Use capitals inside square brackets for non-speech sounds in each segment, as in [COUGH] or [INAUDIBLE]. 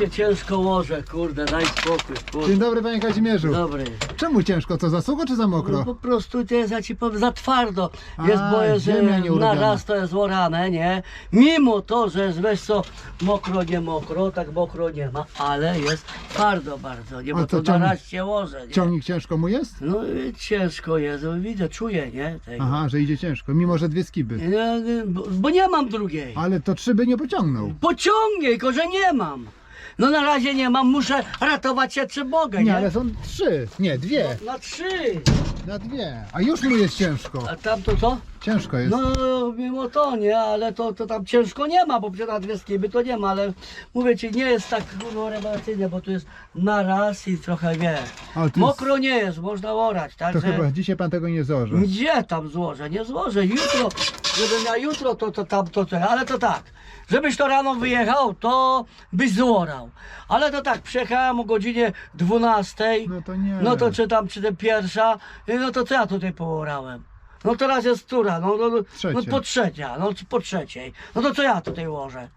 się ciężko łożę, kurde, daj spokój, Dzień kurde. dobry panie Kazimierzu. Dobry. Czemu ciężko? Co za sucho czy za No mokro? po prostu to jest, ja ci powiem, za twardo. Jest, A, bo jest ziemia e, nieurobiona. na raz to jest orane, nie? Mimo to, że jest, weź co, mokro, nie mokro, tak mokro nie ma, ale jest twardo bardzo, nie? A Bo to to na ciągnik- raz się łoże, nie? Ciągnik ciężko mu jest? No i ciężko jest, no, widzę, czuję, nie? Tego. Aha, że idzie ciężko, mimo że dwie skiby. Nie, Bo, bo nie mam drugiej. Ale to trzy by nie pociągnął. Pociągnie, tylko że nie mam. No na razie nie mam, muszę ratować się czy mogę, nie? Nie, ale są trzy. Nie, dwie. Na trzy. Na dwie. A już mu jest ciężko. A tam to co? Ciężko jest. No mimo to nie, ale to, to tam ciężko nie ma, bo przecież na dwie skiby to nie ma, ale mówię ci, nie jest tak no, rewelacyjnie, bo tu jest na raz i trochę wie. Ale to Mokro nie jest, można orać, To także... chyba dzisiaj pan tego nie zorze. Gdzie tam złożę? Nie złożę. Jutro, żeby na jutro to, to tam, to, to, ale to tak. Żebyś to rano wyjechał, to byś złorał. Ale to tak, przyjechałem o godzinie 12, No to nie. no to czy tam, czy te pierwsza, no to co ja tutaj poorałem? No teraz jest która, no, no, no, no Trzecia. po trzecia, no po trzeciej. No to co ja tutaj łożę?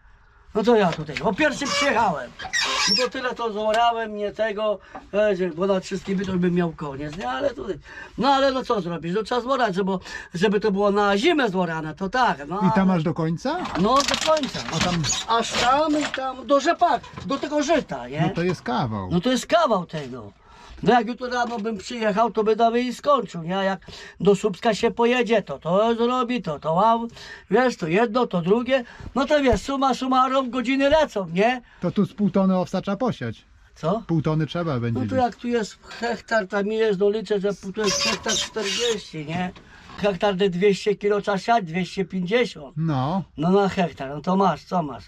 No to ja tutaj, o pierwszym przyjechałem. No to tyle to zorałem, nie tego, e, bo na wszystkim by to bym miał koniec, nie? Ale tutaj, no ale no co zrobisz? No trzeba zworać, żeby, żeby to było na zimę zworane, to tak, no. I tam ale- masz do końca? No do końca. A tam, Aż tam i tam, do rzepak, do tego żyta, nie? no to jest kawał. No to jest kawał tego. No jak jutro rano bym przyjechał, to by nawet i skończył, nie? A jak do Słupska się pojedzie, to to zrobi, to to ław, wiesz, to jedno, to drugie. No to wiesz, suma summarum godziny lecą, nie? To tu z pół tony owsa trzeba posiać. Co? Pół tony trzeba będzie. No to jak tu jest hektar, tam jest, no liczę, że tu jest hektar 40, nie? Hektar de 200 kilo trzeba siać, 250. No, No na hektar, no to masz, co masz?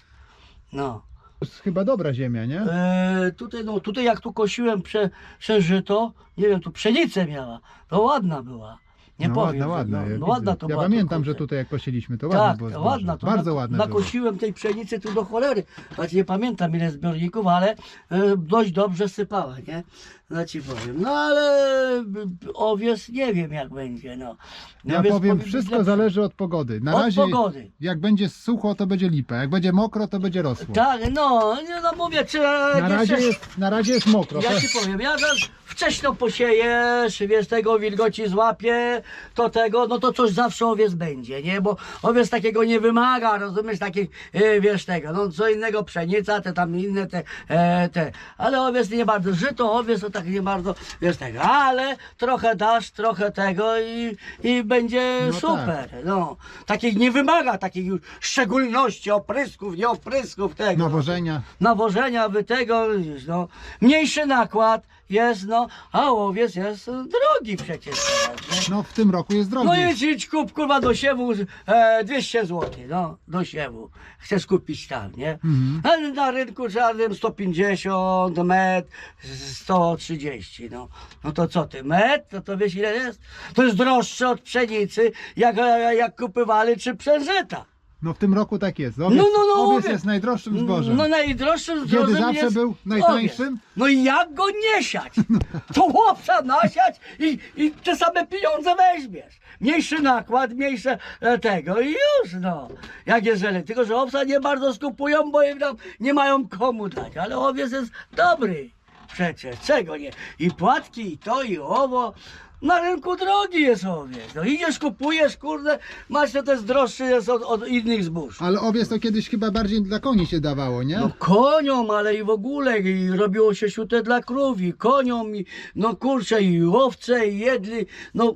No. To jest chyba dobra ziemia, nie? E, tutaj, no, tutaj jak tu kosiłem prze, przeżyto, nie wiem, tu pszenicę miała, to ładna była. Nie no powiem. ładna, ładna. no, ja, no, ładna to ja była. pamiętam, to, że tutaj jak posieliśmy, to Tak, było to zboże. ładna to. Bardzo na, było. Nakosiłem tej pszenicy tu do cholery. Znaczy nie pamiętam ile zbiorników, ale e, dość dobrze sypała, nie? No ci powiem. No ale owies nie wiem jak będzie, no. Ja powiem, wszystko zależy od pogody. Na Od razie, pogody. jak będzie sucho, to będzie lipa. Jak będzie mokro, to będzie rosło. Tak, no, nie, no mówię, czy Na razie jest, na razie jest mokro. Ja ci powiem, jak raz wcześno posiejesz, wiesz, tego wilgoci złapie, to tego, no to coś zawsze owiec będzie, nie? Bo owiec takiego nie wymaga, rozumiesz, takich, e, wiesz, tego, no co innego pszenica, te tam inne te, e, te, ale owiec nie bardzo, żyto, owiec to tak nie bardzo, wiesz, tego, ale trochę dasz, trochę tego i, i będzie No super, no. Takich nie wymaga, takich już szczególności, oprysków, nie oprysków, tego. Nawożenia. nawożenia, wy tego, no, mniejszy nakład jest, no, a łowiec jest drogi przecież teraz, nie? No w tym roku jest drogi. No idź kup, kurwa, do siewu e, 200 zł, no, do siewu. Chcesz kupić tam, nie? Mhm. A na rynku czarnym 150, metr 130, no. No to co ty, metr? No to wiesz ile jest? To jest droższe od pszenicy, jak, jak kupywali, czy przężyta. No w tym roku tak jest. Owiec, No, no, no, owiec jest najdroższym zbożem. No najdroższym Kiedy zbożem zawsze jest był najtańszym? owiec. No i jak go nie siać? To chłopca nasiać i, i te same pieniądze weźmiesz. Mniejszy nakład, mniejsze e, tego i już no. Jak jeżeli, tylko że owsa nie bardzo skupują, bo im tam nie mają komu dać, ale owiec jest dobry. Przecież, czego nie? I płatki, i to, i owo. Na rynku drogi jest owiec. No idziesz, kupujesz, kurde, masz to też droższy jest od, od innych zbóż. Ale owiec to kiedyś chyba bardziej dla koni się dawało, nie? No koniom, ale i w ogóle i robiło się siute dla krów i koniom i no kurczę i owce i jedli, no,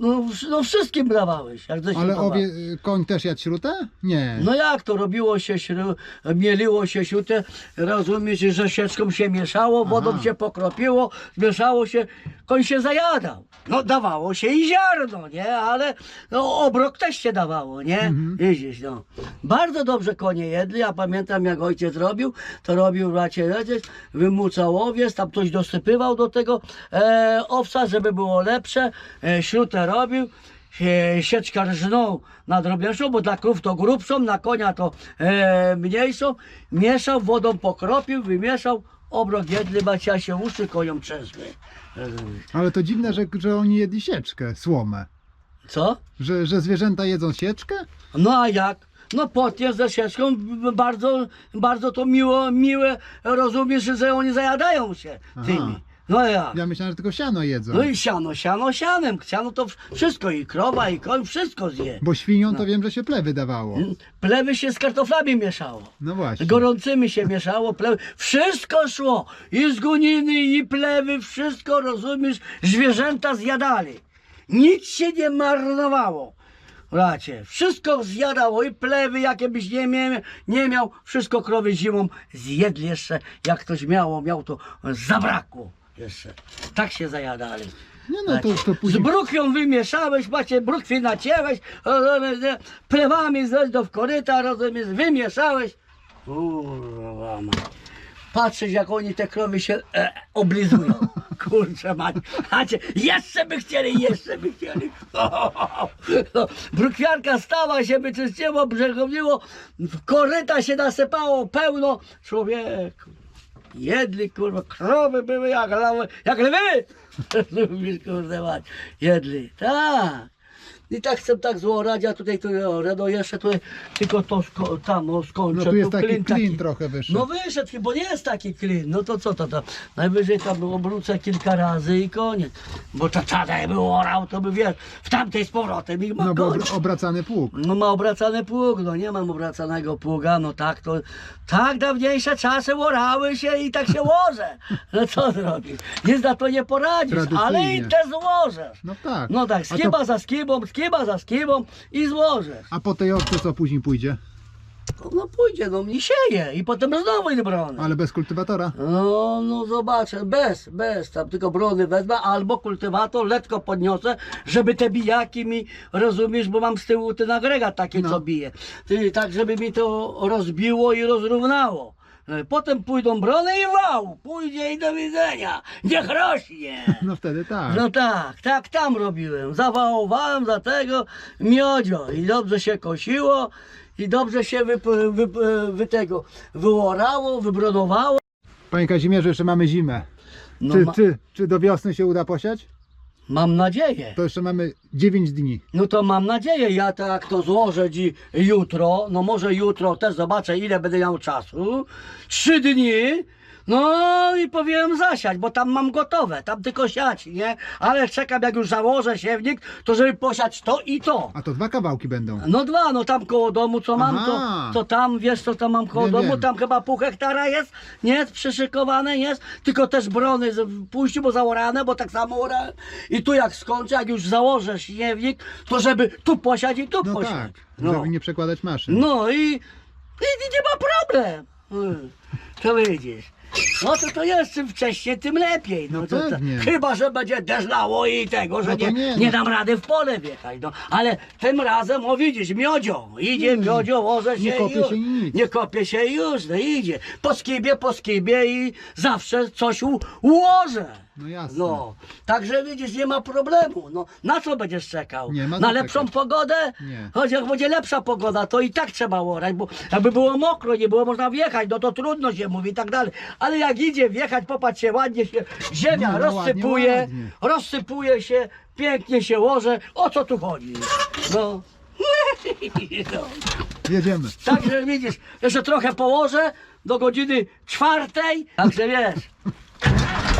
no, no wszystkim dawałeś, jak coś Ale się owie, koń też jadł śrutę? Nie. No jak to robiło się, śru- mieliło się siutę, rozumiesz, że sieczką się mieszało, wodą Aha. się pokropiło, zmieszało się, koń się zajadał. No dawało się i ziarno, nie, ale no, obrok też się dawało, nie, Mhm. widzisz, no. Bardzo dobrze konie jedli, ja pamiętam jak ojciec robił, to robił raczej ojciec, wymucał owiec, tam coś dosypywał do tego e, owsa, żeby było lepsze, e, śrutę robił, e, sieczka rżną na drobniejszą, bo dla krów to grubszą, na konia to e, mniejszą. Mieszał, wodą pokropił, wymieszał, obrok jedli, macia się uszy koniom trzęsły. E, Ale to dziwne, że, że oni jedli sieczkę, słomę. Co? Że, że zwierzęta jedzą sieczkę? No a jak? no potnie ze sieczką, bardzo, bardzo to miło, miłe, rozumiesz, że oni zajadają się Aha. No ja. Ja myślałem, że tylko siano jedzą. No i siano, siano, sianem. Siano to wszystko i krowa, i koń, wszystko zje. Bo świnią No. to wiem, że się plewy dawało. Plewy się z kartoflami mieszało. No właśnie. Gorącymi się mieszało, plewy. Wszystko szło. I z guniny, i plewy, wszystko, rozumiesz, zwierzęta zjadali. Nic się nie marnowało. Bracie, wszystko zjadało i plewy, jakie byś nie miał, nie miał, wszystko krowy zimą zjedli jeszcze. Jak ktoś miało, miał to zabrakło jeszcze. Tak się zajadali. Nie no, to, to Z później... brukwią wymieszałeś, macie brukwi nacięłeś, rozumiesz, plewami zdać do w koryta, rozumiesz, wymieszałeś. Kurwa mać. Patrzeć jak oni te krowy się e, oblizują. [LAUGHS] Kurczę mać. Macie, jeszcze by chcieli, jeszcze by chcieli. No, [LAUGHS] brukwiarka stała się, by czyściło, brzegowniło, w koryta się nasypało pełno. Człowieku. Jedli, kurwa, krowy były jak lawy, jak lwy. Lubisz, kurde mać. Jedli, tak. I tak chcę tak złorać, a tutaj to jorę, no jeszcze tutaj tylko to sko- tam o, skończę. No tu jest taki klin klin trochę wyższy. No wyszedł, bo nie jest taki klin. No to co to, to najwyżej tam obrócę kilka razy i koniec. Bo to czadaj by orał, to by wiesz, w tamtej z powrotem ich ma No bo obracany pług. No ma obracany pług, no nie mam obracanego pługa, no tak to, tak dawniejsze czasy łorały się i tak się łoże. [LAUGHS] No co zrobisz? Nic na to nie poradzisz, ale i te złożesz. No tak. No tak, A to- skiba za skibą, skiba za skibą i złożesz. A po tej owce co później pójdzie? No pójdzie, no mi sieje i potem znowu idę brony. Ale bez kultywatora? No, no zobaczę, bez, bez, tam tylko brony wezmę, albo kultywator letko podniosę, żeby te bijaki mi, rozumiesz, bo mam z tyłu ten agregat taki, No. co bije. Ty, tak, żeby mi to rozbiło i rozrównało. I Potem pójdą brony i wał, pójdzie i do widzenia, niech rośnie. [LAUGHS] No wtedy tak. No tak, tak tam robiłem. Zawałowałem za tego miodzio i dobrze się kosiło i dobrze się wy, wy, wy, wy tego wyorało, wybrodowało. Panie Kazimierzu, jeszcze mamy zimę. No, Czy, ma, czy, czy do wiosny się uda posiać? Mam nadzieję. To jeszcze mamy 9 dni. No to mam nadzieję, ja tak to złożę dzi jutro, no może jutro też zobaczę ile będę miał czasu. Trzy dni. No i powiem zasiać, bo tam mam gotowe, tam tylko siać, nie? Ale czekam jak już założę siewnik, to żeby posiać to i to. A to dwa kawałki będą. No dwa, no tam koło domu co mam, to, Aha. to tam, wiesz co tam mam koło Wiem, domu, wiem. tam chyba pół hektara jest, nie, przyszykowane jest, tylko też brony z- pójść, bo zaorane, bo tak samo orałem. I tu jak skończę, jak już założę siewnik, to żeby tu posiać i tu No posiać. tak, No, żeby nie przekładać maszyn. no i, i, i nie ma problem. Mm, To widzisz. No to to jest czym wcześniej, tym lepiej. No, No to, to, pewnie. chyba, że będzie deszlało i tego, że No to nie, nie, nie, no. dam rady w pole wjechać. No, ale tym razem, o widzisz, miodzio, idzie miodzio, wożę się Nie kopie i już. się nic. Nie kopie się i już, no idzie. Po skibie, po skibie i zawsze coś u, ułożę. No jasne. No, także widzisz, nie ma problemu. No, na co będziesz czekał? Nie ma na lepszą pogodę? Nie. Choć jak będzie lepsza pogoda, to i tak trzeba orać, bo jakby było mokro, nie było można wjechać, no to trudno się mówi i tak dalej. Ale jak idzie wjechać, popatrz się, ładnie się ziemia No, no, ładnie, rozsypuje, ładnie. rozsypuje się, pięknie się łoże. O co tu chodzi? No. [LAUGHS] no. Jedziemy. Także widzisz, jeszcze trochę położę do godziny czwartej, także wiesz. [LAUGHS]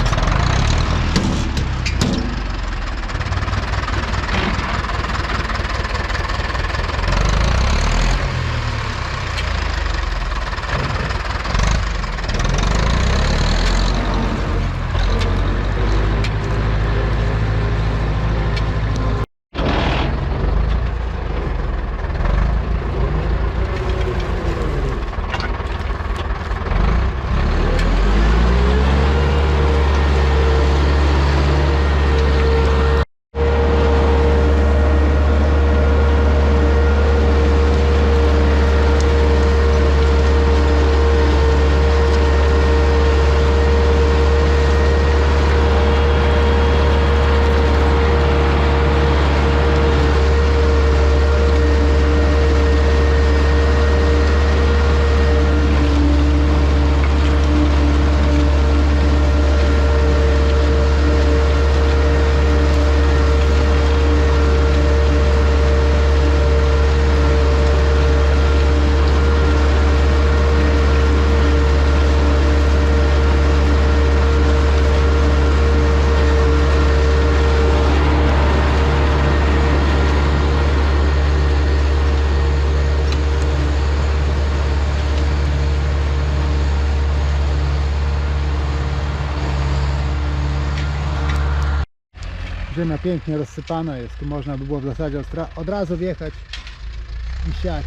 pięknie rozsypana jest, tu można by było w zasadzie od razu wjechać i siać.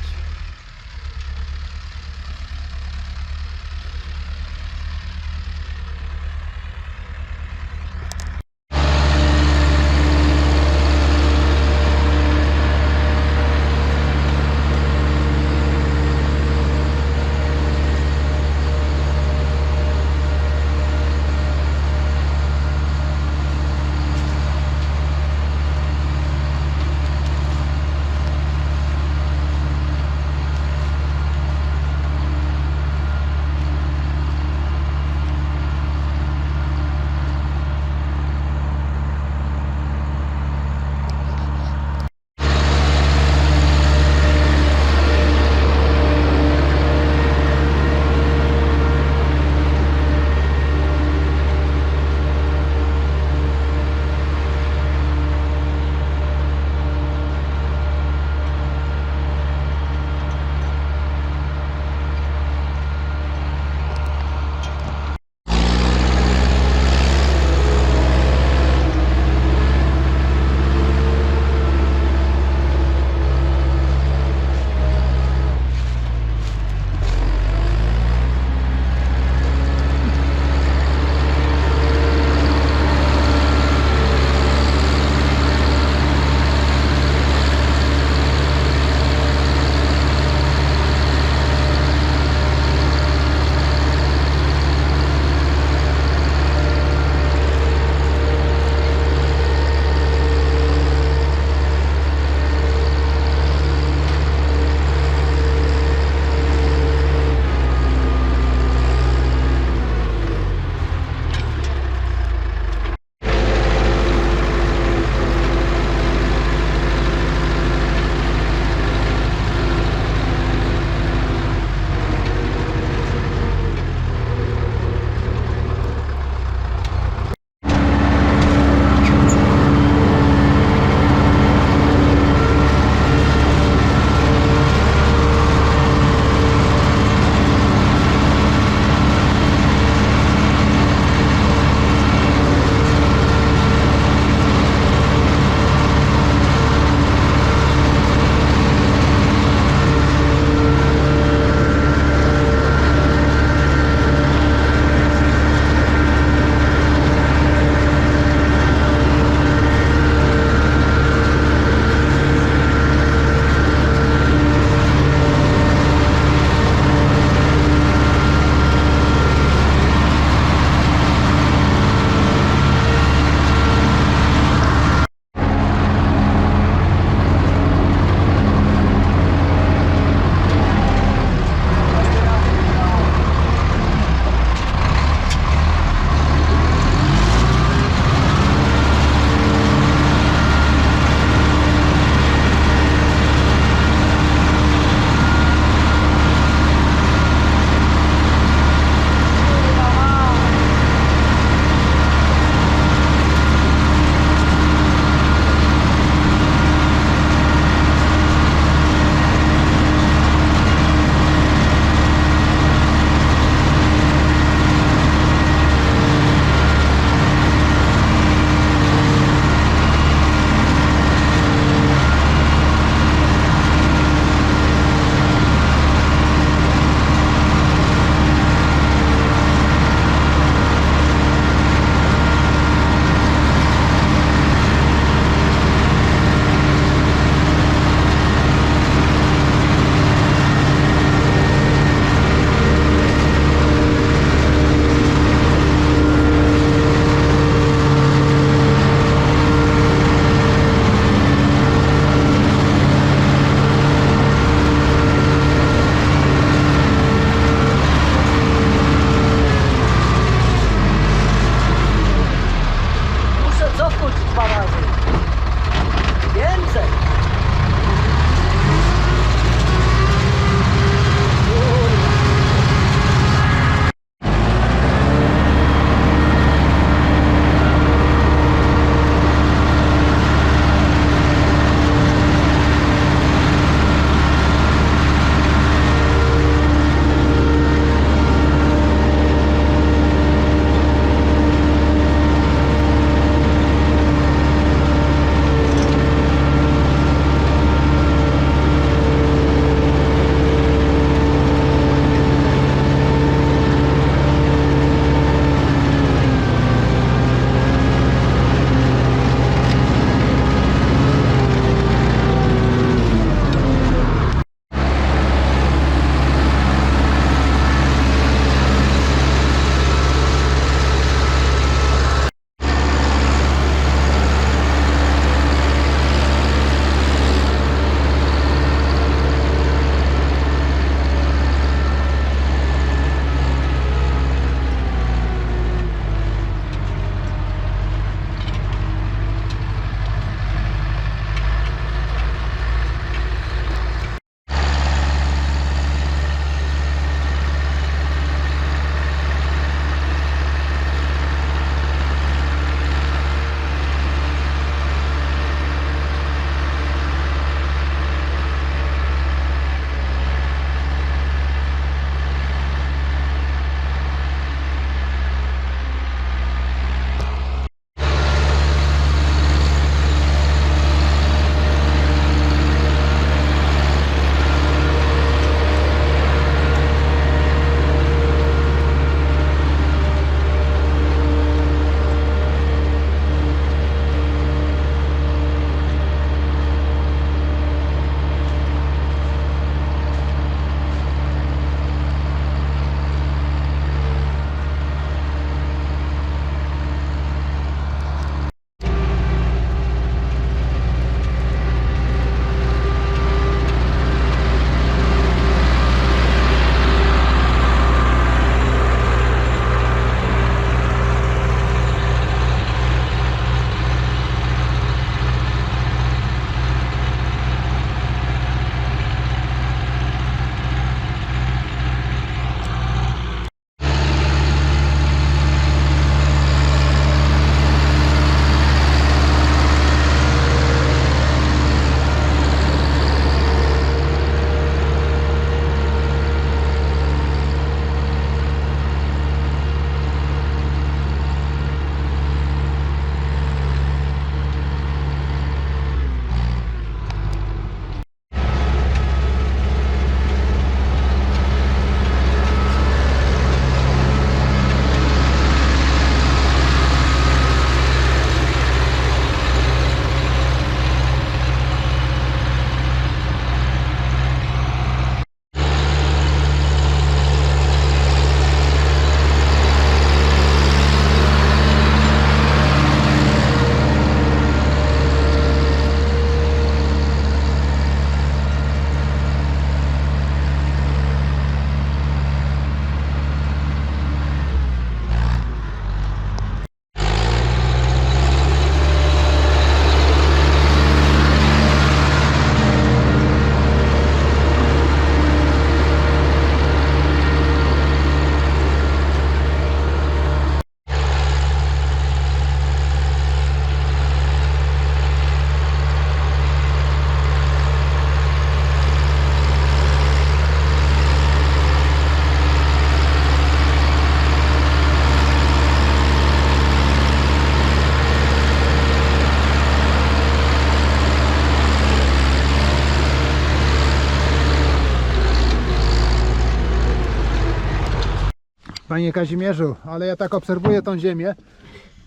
Panie Kazimierzu, ale ja tak obserwuję tą ziemię,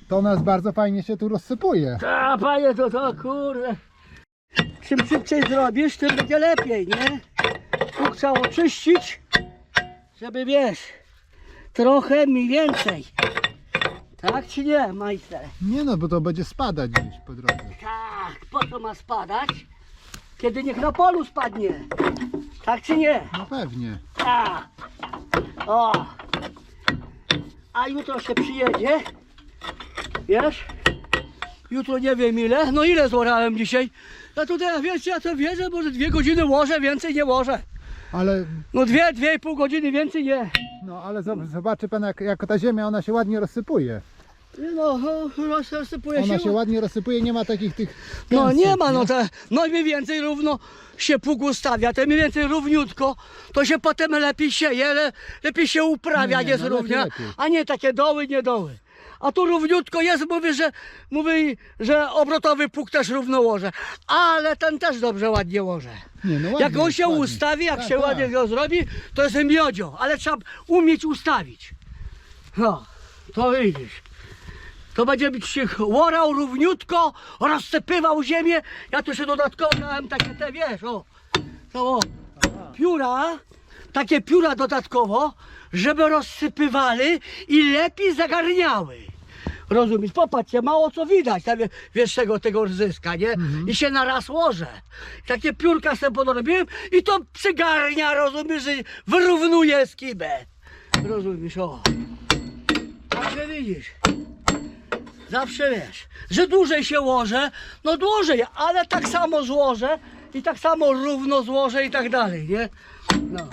to nas bardzo fajnie się tu rozsypuje. A panie to to kurde. Czym szybciej zrobisz, tym będzie lepiej, nie? Tu trzeba oczyścić, żeby wiesz, trochę mi więcej. Tak czy nie, majster? Nie no, bo to będzie spadać gdzieś po drodze. Tak, po co ma spadać? Kiedy niech na polu spadnie. Tak czy nie? No pewnie. Tak. O. A jutro się przyjedzie. Wiesz? Jutro nie wiem ile. No ile złorałem dzisiaj? Ja tutaj, wiecie, ja to wierzę, może dwie godziny łożę, więcej nie łożę. Ale, No dwie, dwie i pół godziny więcej nie. no, ale zob- zobaczy pan, jak, jak ta ziemia, ona się ładnie rozsypuje. No, roz- rozsypuje Ona się. ładnie rozsypuje, nie ma takich tych... No nie ma, no te, no mniej więcej równo się pług ustawia, te mniej więcej równiutko, to się potem lepiej sieje, le, lepiej się uprawia, Nie, nie, z no równia, lepiej, lepiej. a nie takie doły, nie doły. A tu równiutko jest, mówię, że mówi, że obrotowy pług też równo łoże, ale ten też dobrze ładnie łoże. Nie, no Jak ładnie on jest, się ładnie. ustawi, jak Tak, się tak. ładnie go zrobi, to jest miodzio, ale trzeba umieć ustawić. No, to widzisz. To będzie być się łorał równiutko, rozsypywał ziemię. Ja tu się dodatkowo dałem takie te, wiesz, o, to o, pióra, takie pióra dodatkowo, żeby rozsypywali i lepiej zagarniały. Rozumiesz? Popatrzcie, mało co widać, tam, wiesz, tego, tego rzyska, nie? I się na raz łożę. Takie piórka sobie podrobiłem i to przygarnia, rozumiesz, i wyrównuje skibę. Rozumiesz, o. Także widzisz. Zawsze wiesz, że dłużej się łożę, no dłużej, ale tak samo złożę i tak samo równo złożę i tak dalej, nie? No.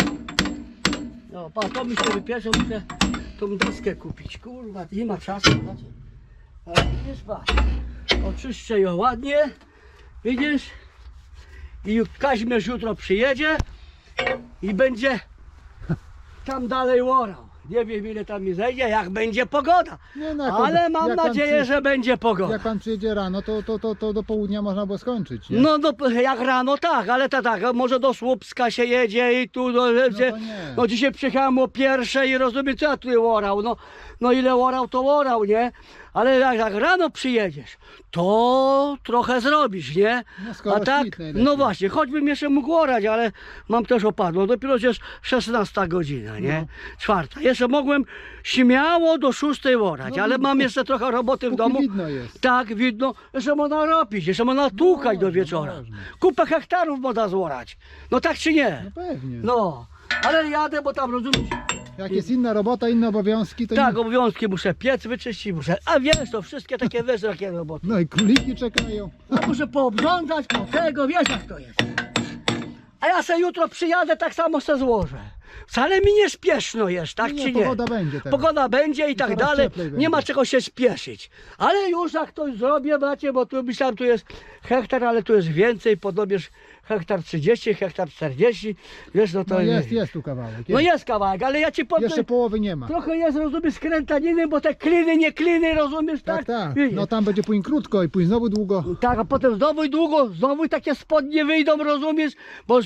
No, pa, to mi się wypiesze, muszę tą deskę kupić. Kurwa, nie ma czasu. Znaczy. Widzisz, patrz. Oczyszczę ją ładnie. Widzisz? I Kaźmierz jutro przyjedzie i będzie tam dalej łorał. Nie wiem ile tam mi zejdzie, jak będzie pogoda. Nie, no, jak Ale mam jak pan nadzieję, przy- że będzie pogoda. Jak pan przyjedzie rano, to, to, to, to do południa można było skończyć, nie? No, no jak rano tak, ale to tak, może do Słupska się jedzie i tu, no, no, to nie. no dzisiaj przyjechałem o pierwszej i rozumiem co ja tu łorał, no, no ile łorał to łorał, nie? Ale jak, jak rano przyjedziesz, to trochę zrobisz, nie? No, skoro A tak, świt najlepiej. no właśnie, choćbym jeszcze mógł orać, ale mam też opadło, dopiero jest 16 godzina, nie? No. Czwarta, jeszcze mogłem śmiało do 6 orać, No, ale mam jeszcze trochę roboty w Póki domu. widno jest. Tak, widno, jeszcze można robić, jeszcze można tłukać do można, wieczora. można. Kupę hektarów można złorać. No tak czy nie? No pewnie. No, ale jadę, bo tam rozumiesz. Jak jest inna robota, inne obowiązki, to Tak, nie... obowiązki muszę piec wyczyścić, muszę. A wiesz, to wszystkie takie wiesz, takie roboty. No i króliki czekają. No, muszę poobrządzać, po tego, wiesz jak to jest. A ja se jutro przyjadę, tak samo se złożę. Wcale mi nie śpieszno jest, tak nie, czy nie? pogoda będzie teraz. Pogoda będzie i tak coraz dalej. cieplej Nie ma czego się spieszyć. Ale już jak to zrobię, macie, bo tu myślałem, tu jest hektar, ale tu jest więcej, podobnież hektar 30, hektar 40. Wiesz, no to No jest, jest tu kawałek. No Jest. jest kawałek, ale ja ci powiem, Jeszcze połowy nie ma. trochę jest, rozumiesz, skrętaniny, bo te kliny, nie kliny, rozumiesz, tak? Tak, tak. No tam będzie później krótko i później znowu długo. Tak, a potem znowu i długo, znowu takie spodnie wyjdą, rozumiesz? Bo z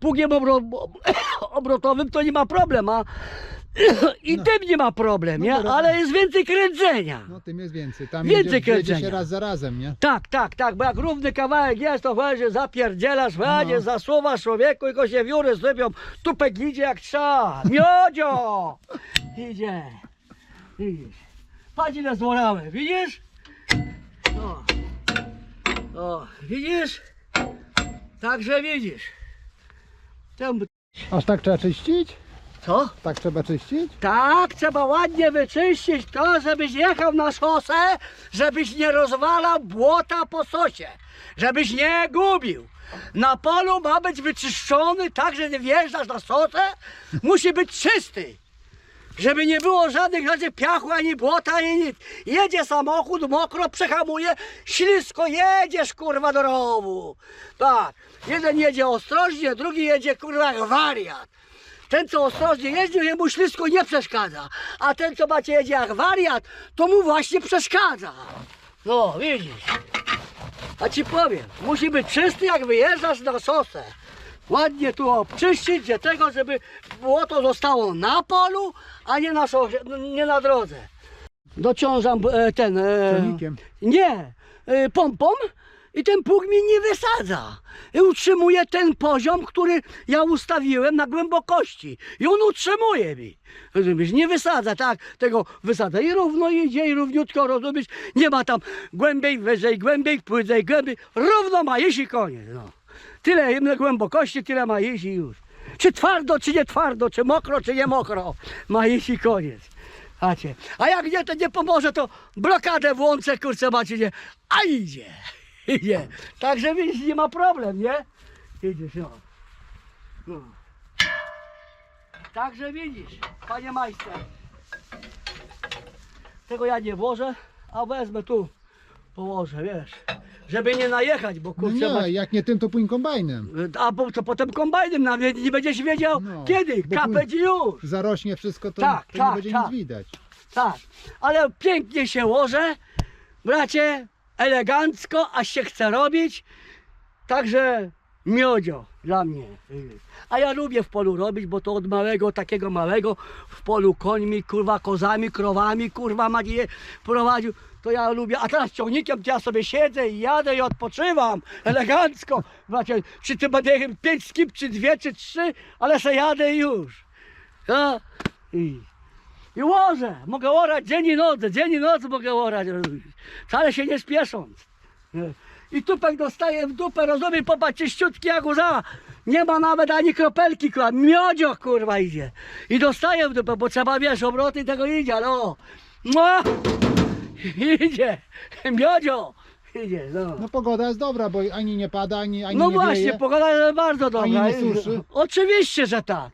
pługiem obro, [COUGHS] obrotowym to nie ma problem, a i No. tym nie ma problem, No nie? dobra. Ale jest więcej kręcenia. No tym jest więcej. Tam Więcej jedzie, jedzie kręcenia. się raz za razem, nie? Tak, tak, tak, bo jak równy kawałek jest, to weź, zapierdzielasz, weź, No. zasuwasz człowieku i go się wióry sypią, tupek idzie jak trzeba, miodzio! Idzie, widzisz, patrz ile złorałem, widzisz? O, o, widzisz? Także widzisz. Temu, Aż tak trzeba czyścić? Co? Tak trzeba czyścić? Tak, trzeba ładnie wyczyścić to, żebyś jechał na szosę, żebyś nie rozwalał błota po sosie, żebyś nie gubił. Na polu ma być wyczyszczony, tak, że nie wjeżdżasz na sosę, musi być czysty. Żeby nie było żadnych rzeczy piachu, ani błota, ani nic. Jedzie samochód, mokro, przehamuje, ślisko, jedziesz kurwa do rowu. Tak, jeden jedzie ostrożnie, drugi jedzie kurwa jak wariat. Ten, co ostrożnie jeździł, jemu ślisko nie przeszkadza. A ten, co macie jedzie jak wariat, to mu właśnie przeszkadza. No, widzisz. A ci powiem, musi być czysty, jak wyjeżdżasz na sosę. ładnie tu obczyścić, że tego, żeby błoto zostało na polu, a nie na, szosie- nie na drodze. Dociążam e, ten... E, Ciągnikiem. nie, e, pompą i ten pług mi nie wysadza. I utrzymuje ten poziom, który ja ustawiłem na głębokości. I on utrzymuje mi. Rozumiesz? Nie wysadza, tak? Tego wysadza. I równo idzie, i równiutko, rozumiesz? Nie ma tam głębiej, wyżej, głębiej, płycej, głębiej. Równo ma iść i koniec. No. Tyle ile głębokości, tyle ma iść i już. Czy twardo, czy nie twardo, czy mokro, czy nie mokro. Ma iść i koniec. Macie. A jak nie, to nie pomoże, to blokadę włączę, kurczę macie, nie. A idzie. [LAUGHS] Idzie. Także widzisz, nie ma problem, nie? Idziesz, no. no. Także widzisz, panie majster. Tego ja nie włożę, a wezmę tu, położę, wiesz. Żeby nie najechać, bo No kurczę nie, jak nie tym, to póń kombajnem. A bo to potem kombajnem nawet nie będziesz wiedział No, kiedy, bo kapeć już. Zarośnie wszystko, to, Tak, to tak, nie będzie tak. nic widać. Tak, ale pięknie się łożę, bracie, elegancko, a się chce robić, także miodzio dla mnie. A ja lubię w polu robić, bo to od małego, takiego małego, w polu końmi, kurwa, kozami, krowami, kurwa, Madzie prowadził, to ja lubię, a teraz ciągnikiem to ja sobie siedzę i jadę i odpoczywam, elegancko, bracie, czy ty będę pięć skip, czy dwie, czy trzy, ale se jadę i już. Ja, i i łożę, mogę orać dzień i noc, dzień i noc mogę orać? Wcale się nie spiesząc. I tupek dostaje w dupę, rozumiem, popatrz, czyściutki jak łza. Nie ma nawet ani kropelki, kurwa, miodzio, kurwa, idzie. I dostaje w dupę, bo trzeba, wiesz, obroty tego idzie, ale o. Mua! Idzie, miodzio, idzie, no. No pogoda jest dobra, bo ani nie pada, ani, ani No nie właśnie, wieje. pogoda jest bardzo dobra. Ani nie suszy. Oczywiście, że tak.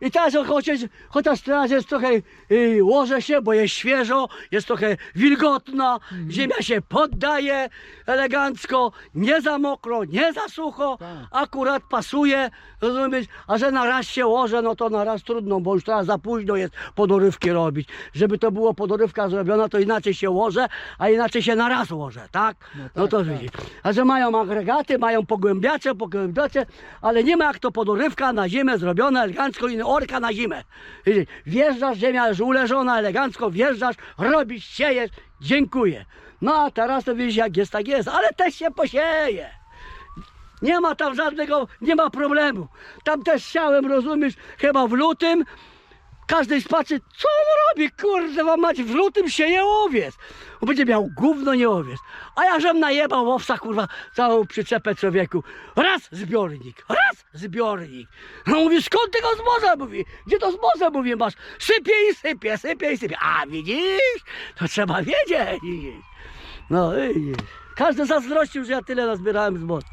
I teraz chociaż, chociaż teraz jest trochę y, łoże się, bo jest świeżo, jest trochę wilgotna, Mhm. ziemia się poddaje elegancko, nie za mokro, nie za sucho, Tak. akurat pasuje, rozumiesz, a że na raz się łoże, no to na raz trudno, bo już teraz za późno jest podorywki robić. Żeby to było podorywka zrobiona, to inaczej się łoże, a inaczej się na raz łoże, tak? No No, tak, to tak. widzisz. A że mają agregaty, mają pogłębiacze, pogłębiacze, ale nie ma jak to podorywka na zimę elegancko i orka na zimę. Wjeżdżasz, ziemia już uleżona elegancko, wjeżdżasz, robisz, siejesz, dziękuję. No a teraz to widzisz jak jest, tak jest, ale też się posieje. Nie ma tam żadnego, nie ma problemu. Tam też siałem, rozumiesz, chyba w lutym, każdy spatrzy, co on robi, kurde, mać, w lutym sieje owiec. On będzie miał gówno, nie owiec. A ja żem najebał owsa, kurwa, całą przyczepę człowieku. Raz zbiornik, raz zbiornik. No mówi, skąd tego zboża, mówi, gdzie to zboże, mówi, masz, sypie i sypie, sypie i sypie. A widzisz, to trzeba wiedzieć. No widzisz, każdy zazdrościł, że ja tyle nazbierałem zboża.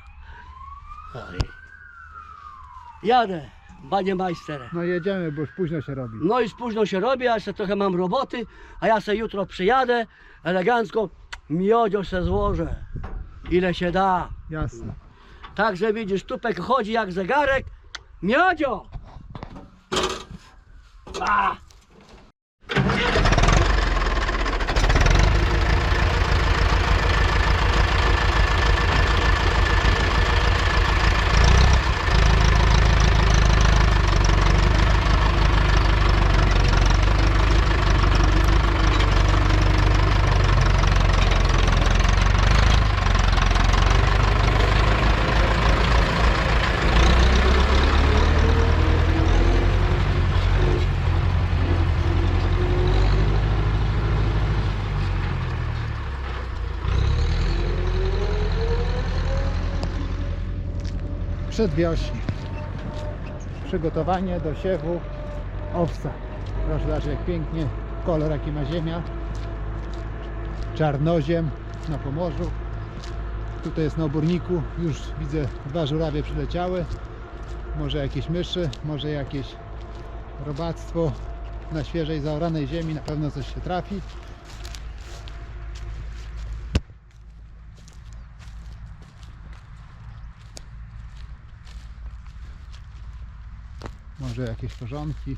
Jadę, panie majsterze. No jedziemy, bo już późno się robi. No i późno się robi, a jeszcze trochę mam roboty, a ja se jutro przyjadę, elegancko, miodzio se złożę, ile się da. Jasne. Także widzisz, tupek chodzi jak zegarek, miodzio! A! Przedwiośnie. Przygotowanie do siewu owsa. Proszę zobaczyć jak pięknie kolor jaki ma ziemia. Czarnoziem na Pomorzu. Tutaj jest na oborniku. Już widzę dwa żurawie przyleciały. Może jakieś myszy, może jakieś robactwo na świeżej zaoranej ziemi. Na pewno coś się trafi. Może jakieś korzonki.